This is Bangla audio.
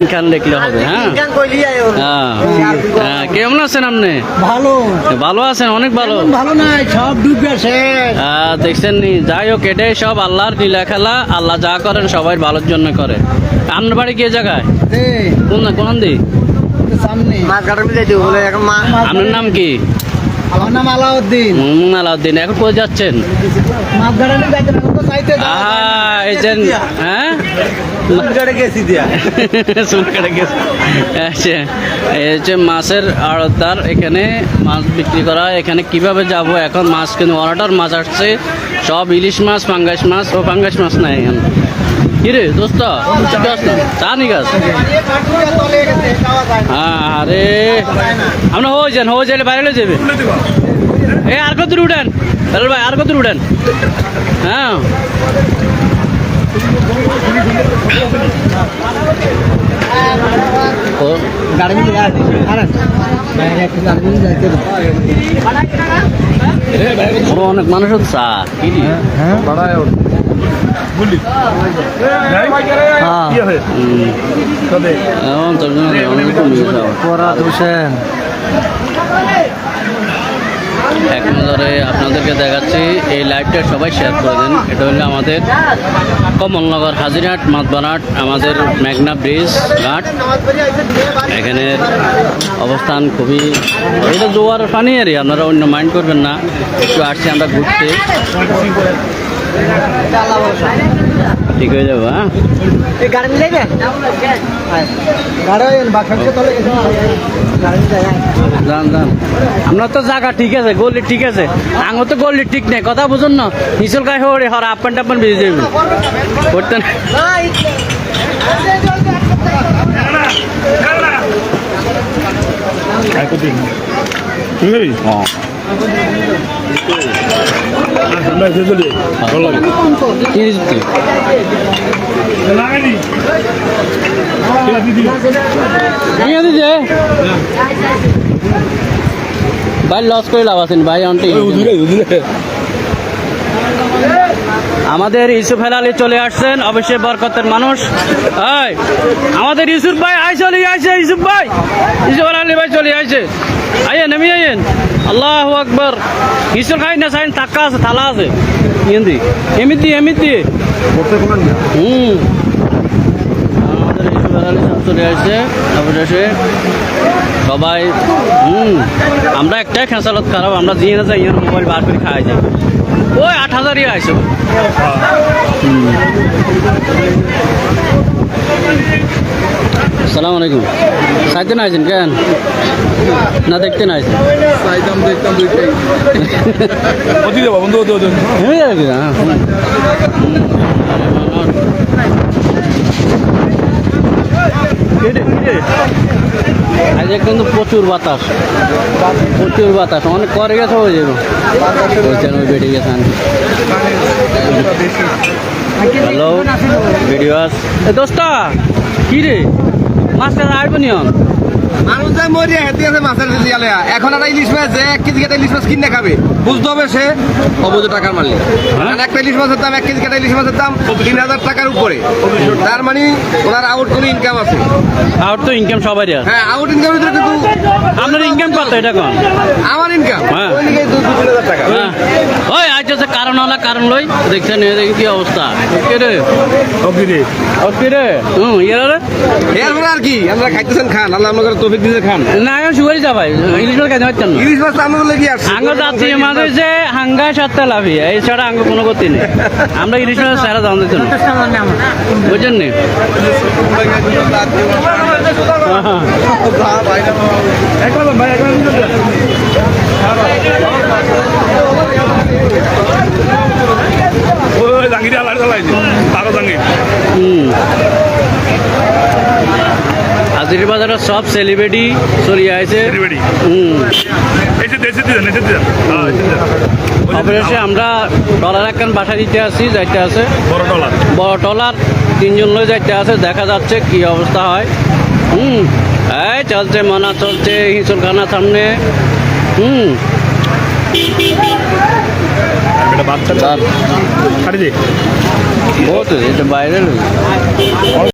খান লিখলে হবে হ্যাঁ? হ্যাঁ হ্যাঁ কেমন আছেন আপনি? ভালো। ভালো আছেন অনেক ভালো। ভালো নাই সব ডুবে দেখছেন নি? যাই হোক এটাই সব আল্লাহর লীলা খেলা। আল্লাহ যা করেন সবাই ভালোর জন্য করে। আপনার বাড়ি কে জায়গায়? কোন মা আপনার নাম কি? আমার নাম আলাউদ্দিন। আলাউদ্দিন। এখন কোথায় যাচ্ছেন? হ্যাঁ? আচ্ছা, মাছের আড়তদার। এখানে মাছ বিক্রি করা এখানে কীভাবে যাব? এখন মাছ কিন্তু অর্ডার মাছ আসছে। সব ইলিশ মাছ পাঙ্গাস মাছ ও পাঙ্গাস মাছ নাই এখন। কিরে দোস্ত? চা নি হ্যাঁ আরে আমরা হয়ে যান হয়ে যাইলে বাইরে যাবে। এ আর কত উঠেন? ভাই আর কত উঠেন? হ্যাঁ। অনেক মানুষ চা কি রে? হ্যাঁ। বাড়ায় হ্যাঁ হুম। এখন তোর জন্য অনেক কমে গেছে আবার। পরাত হোসেন এক নজরে আপনাদেরকে দেখাচ্ছি, এই লাইভটা সবাই শেয়ার করে দেন। এটা হলো আমাদের কমলনগর হাজিরহাট মাতবারহাট আমাদের মেঘনা ব্রিজ ঘাট। এখানের অবস্থান খুবই এটা জোয়ার পানি আর আপনারা অন্য মাইন্ড করবেন না। একটু আসছি আমরা ঘুরতে। ঠিক হয়ে যাব হ্যাঁ? গাড়ি যান যান আপনার তো জায়গা ঠিক আছে গলি ঠিক আছে। আঙো তো গলি ঠিক নেই কথা বুঝুন না। নিচল গায়ে হরে হর আপান টাপান বেজে যাবে। করতেন? কি দিতে? ভাই লস করে লাভ আছেন ভাই অন্টি আমাদের ইউসুফ হেলালি চলে আসছেন অবশ্যই বরকতের মানুষ। আমাদের ইউসুফ ভাই আই চলে আসছে ইউসুফ ভাই। ইউসুফ হেলালি ভাই চলে আসছে আইয়েন নেমে আইয়েন। আল্লাহ আকবর। ইউসুফ খাই না সাইন টাক্কা আছে থালা আছে। এমনি এমনি এমনি হুম। আমাদের ইউসুফ হেলালি সব চলে আসছে অবশেষে সবাই হুম আমরা একটাই খেসালত খারাপ আমরা দিয়ে না যাই ইয়ার মোবাইল বার করে খাওয়া যাবে ওই আট হাজারই আসে সালাম আলাইকুম। সাইতে না আছেন কেন? না দেখতে না আছেন? দেখতাম দুইটাই। বন্ধু? হ্যাঁ হুম। কেটে, কেটে। আজ কিন্তু প্রচুর বাতাস। প্রচুর বাতাস। অনেক করে গেছে ওই যেন ওই বেটে গেছেন হ্যালো ভিডিও এ দোস্তা কি রে? মাছটা আসব নিয়ন মানুষ যা মরিয়া হেঁটে আছে মাছের জিয়ালে। এখন একটা ইলিশ মাছ যে এক কেজি কাটা ইলিশ মাছ কিনে খাবে। বুঝতে হবে সে অবৈধ টাকার মালিক। কারণ একটা ইলিশ মাছের দাম এক কেজি কাটা ইলিশ মাছের দাম তিন হাজার টাকার উপরে। তার মানে ওনার আউট কোনো ইনকাম আছে। আর তো ইনকাম সবাই হ্যাঁ আউট ইনকামের ভিতরে কিন্তু আপনার ইনকাম কত এটা কোন? আমার ইনকাম হ্যাঁ। ওই দিকে দু দু তিন হাজার টাকা। হ্যাঁ। ওই আজ কারণ হলা কারণ লই দেখছেন কি অবস্থা? কে রে? হুম আর কি আমরা খাইতেছেন খান আল্লাহ আমাদের তৌফিক দিতে খান। না আমি যা ভাই ইলিশ মাছ খাইতে না। ইলিশ মাছ তো আমাদের লেগে আসছে আঙ্গ যাচ্ছি মাঝে যে হাঙ্গায় সাতটা লাভি এই ছাড়া আঙ্গ কোনো গতি নেই। আমরা ইলিশ মাছ সারা দাম দিতে না। বুঝছেন নি। ভাই একবার ওই জাঙ্গিরি আলাদা চালাইছে তারও জাঙ্গি হুম হাজির বাজারের সব সেলিব্রিটি চলে আছে Celebrity? হুম এসে দেশে দিলেন এসে দিলেন হ্যাঁ এসে দিলেন অবশেষে আমরা ডলার একখান বাসা দিতে আসছি যাইতে আছে। বড় ডলার বড় টলার তিনজন লোক যাইতে আছে দেখা যাচ্ছে কি অবস্থা হয়। হুম এই চলছে মানা চলছে হিঁচুরখানা সামনে। হুম। বাচ্চা। বহুত এটা বাইরে